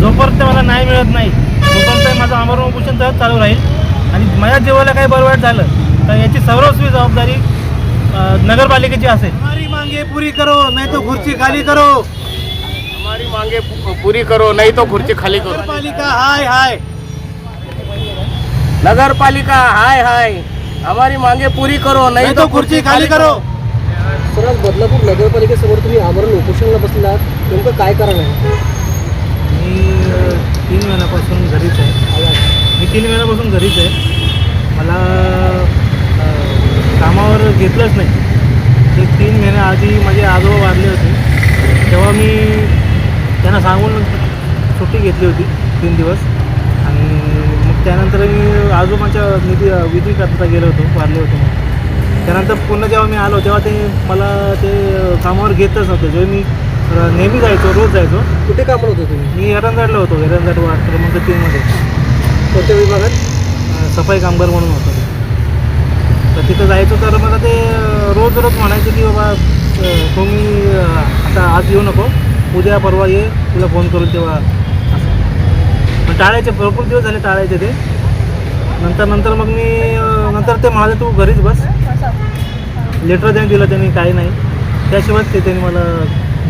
जोपर्यंत मला न्याय मिळत नाही तोपर्यंत माझं आमरण उपोषण तर चालू राहील. आणि माझ्या जीवाला काही बरं वाईट झालं तर याची सर्वस्वी जबाबदारी नगरपालिकेची असेल. हमारी मांगे पुरी करो नाही तो खुर्ची खाली करो. हमारी मांगे पूरी करो नहीं तो खुर्ची खाली करो. नगरपालिका हाय हाय. नगर पालिका हाय हाय. हमारी मांगे पूरी करो नाही तो खुर्ची खाली करो. सर आज बदलापूर नगरपालिकेसमोर तुम्ही आमरण उपोषणाला बसला आहात नेमकं काय कारण आहे? तीन महिन्यापासून घरीच आहे. मी तीन महिन्यापासून घरीच आहे. मला कामावर घेतलंच नाही. ते तीन महिन्याआधी माझे आजोबा वारले होते. तेव्हा मी त्यांना सांगून सुट्टी घेतली होती तीन दिवस. आणि मग त्यानंतर मी आजोबाच्या निधी विधी करता गेलो होतो वारले होते त्यानंतर पुन्हा जेव्हा मी आलो तेव्हा ते मला ते कामावर घेतच नव्हतं. जेव्हा मी अ, नेहमी जायचो रोज जायचो. कुठे कामाला होते तुम्ही? मी एरंजाडला होतो एरंजाड वार्ड क्रमांक तीनमध्ये कोणत्या विभागात? अं, सफाई कामगार म्हणून होतो. मी. तर तिथं जायचो तर मला ते अं, रोज रोज म्हणायचे की बाबा अं, तुम्ही अं, आता आज येऊ नको उद्या परवा ये तुला फोन करून तेव्हा असं. पण टाळायचे भरपूर दिवस झाले टाळायचे ते. नंतर नंतर मग मी अं, नंतर ते म्हणाले तू घरीच बस. लेटर त्यांनी दिलं त्यांनी काही नाही. त्याशिवाय ते त्यांनी मला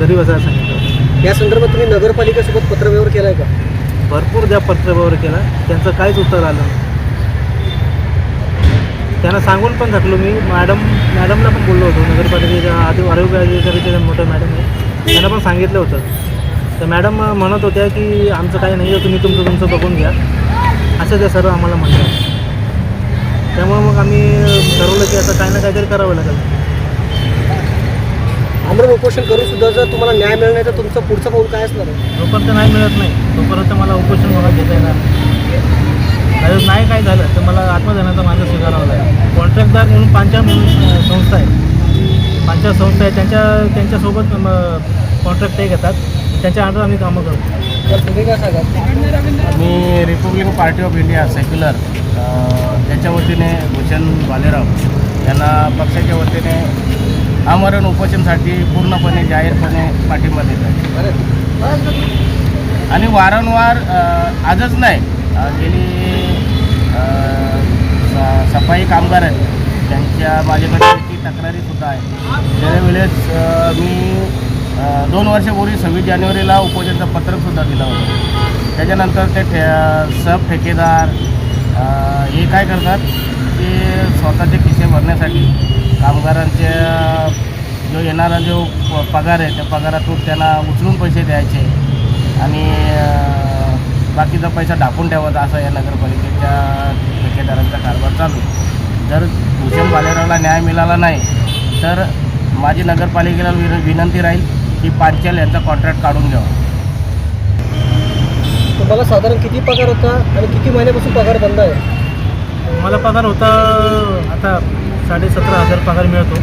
घरी बसायला सांगितलं. या संदर्भात तुम्ही नगरपालिकेसोबत पत्रव्यवहार केलाय का? भरपूर त्या पत्रव्यवहार केला त्यांचं काहीच उत्तर आलं नाही. त्यांना सांगून पण थकलो मी. मॅडम मॅडमला पण बोललो होतो. नगरपालिकेच्या आधी आरोग्य अधिकारीच्या मोठ्या मॅडम आहे त्यांना पण सांगितलं होतं. तर मॅडम म्हणत होत्या की आमचं काही नाही आहे तुम्ही तुमचं तुमचं बघून घ्या. असं त्या सर्व आम्हाला म्हणलं त्यामुळे मग आम्ही ठरवलं की आता काही ना काहीतरी करावं लागेल. आमरण उपोषण करून सुद्धा जर तुम्हाला न्याय मिळणार नाही तर तुमचं पुढचं पाऊल काय असणार आहे? जोपर्यंत नाही मिळत नाही तोपर्यंत मला उपोषण मला घेता येणार नाही. नाही काय झालं तर मला आत्मधनाचा मार्ग स्वीकारावा लागेल. कॉन्ट्रॅक्टदार म्हणून पांचाळ म्हणून संस्था आहे. पांचाळ संस्था आहे. त्यांच्या त्यांच्यासोबत कॉन्ट्रॅक्ट ते घेतात. त्यांच्या अंडर आम्ही कामं करतो. तर तुम्ही काय सांगाल? मी Republican party of India secular त्याच्या वतीने भूषण भालेराव यांना पक्षाच्या वतीने आमरण उपोषणसाठी पूर्णपणे जाहीरपणे पाठिंबा देत आहे. आणि वारंवार आजच नाही गेली स- सफाई कामगार आहेत. त्यांच्या माझ्याकडे ती तक्रारीसुद्धा आहे. त्यावेळेस मी दोन वर्षापूर्वी सव्वीस जानेवारीला उपोषणचं पत्रकसुद्धा दिलं होतं. त्याच्यानंतर ते ठे सब ठेकेदार हे काय करतात ते स्वतःचे खिसे भरण्यासाठी कामगारांच्या जो येणारा जो प- पगार आहे त्या पगारातून त्यांना उचलून पैसे द्यायचे आणि बाकीचा पैसा ढाकून ठेवायचा असा या नगरपालिकेच्या ठेकेदारांचा कारभार चालू आहे. जर भूषण बालेरावला न्याय मिळाला नाही तर माझी नगरपालिकेला विन विनंती राहील की पांचाल यांचा कॉन्ट्रॅक्ट काढून घ्यावा तुम्हाला साधारण किती पगार होता आणि किती महिन्यापासून पगार बंद आहे मला पगार होता आता साडे सतरा हजार पगार मिळतो.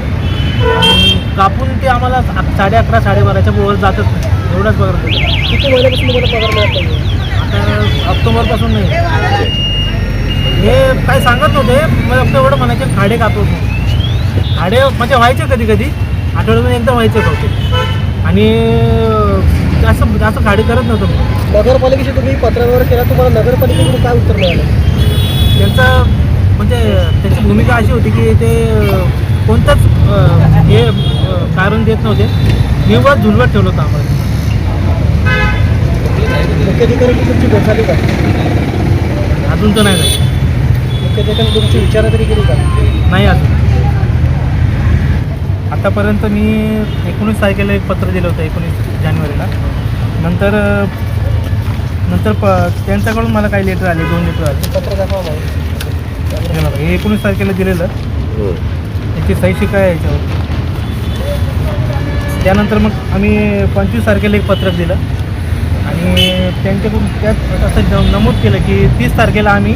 आणि कापून ते आम्हाला साडे अकरा साडेबाराच्या वर जातच नाही. एवढाच पगार देतो किती महिन्यापासून तुम्हाला पगार मिळत नाही आता ऑक्टोबरपासून नाही. हे काय सांगत नव्हते. मला फक्त एवढं म्हणायचे खाडे कापत नाही खाडे म्हणजे व्हायचे कधी कधी आठवड्यातून एकदा व्हायचे फक्त आणि जास्त जास्त खाडे करत नव्हतो. नगरपालिकेशी तुम्ही पत्रव्यवहार केला तुम्हाला नगरपालिकेकडून काय उत्तर मिळालं? त्यांचं म्हणजे त्यांची भूमिका अशी होती की ते कोणतंच हे कारण देत नव्हते. निव्वळ झुलवत ठेवलं होतं आम्हाला. तुमची का? अजून तर नाही झालं. मुख्याधिकाऱ्यांनी तुमची विचारधारी केली का? नाही अजून. आतापर्यंत मी एकोणीस तारखेला एक पत्र दिलं होतं एकोणीस जानेवारीला. नंतर नंतर प त्यांच्याकडून मला काही लेटर आले दोन लेटर आले. पत्र दाखवा हे बघा, हे एकोणीस तारखेला दिलेलं. त्याची सही शिका आहे याच्यावर? त्यानंतर मग आम्ही पंचवीस तारखेला एक पत्रक दिलं. आणि त्यांच्याकडून त्यात असं नमूद केलं की तीस तारखेला आम्ही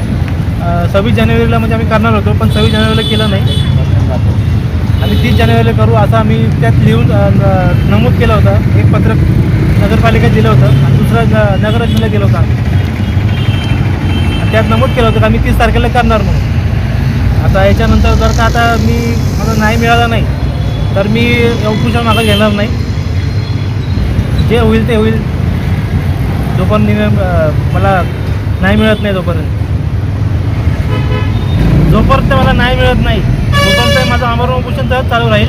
सव्वीस जानेवारीला म्हणजे आम्ही करणार होतो पण सव्वीस जानेवारीला केलं नाही. आम्ही तीस जानेवारीला करू असं आम्ही त्यात लिहून नमूद केलं होतं. एक पत्रक नगरपालिकेत दिलं होतं आणि दुसरं न- नगराध्यक्षला गेलं होतं त्यात नमूद केलं होतं का आम्ही तीस तारखेला करणार म्हणून. आता याच्यानंतर जर का आता मी मला नाही मिळाला नाही तर मी उपोषण मागं घेणार नाही. जे होईल ते होईल. जोपर्यंत मला नाही मिळत नाही जोपर्यंत जोपर्यंत मला नाही मिळत नाही तोपर्यंत माझं आमरण उपोषण तर चालू राहील.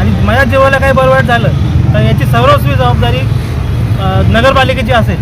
आणि माझ्या जेवायला काही बरोबर झालं तर याची सर्वस्वी जबाबदारी नगरपालिकेची असेल.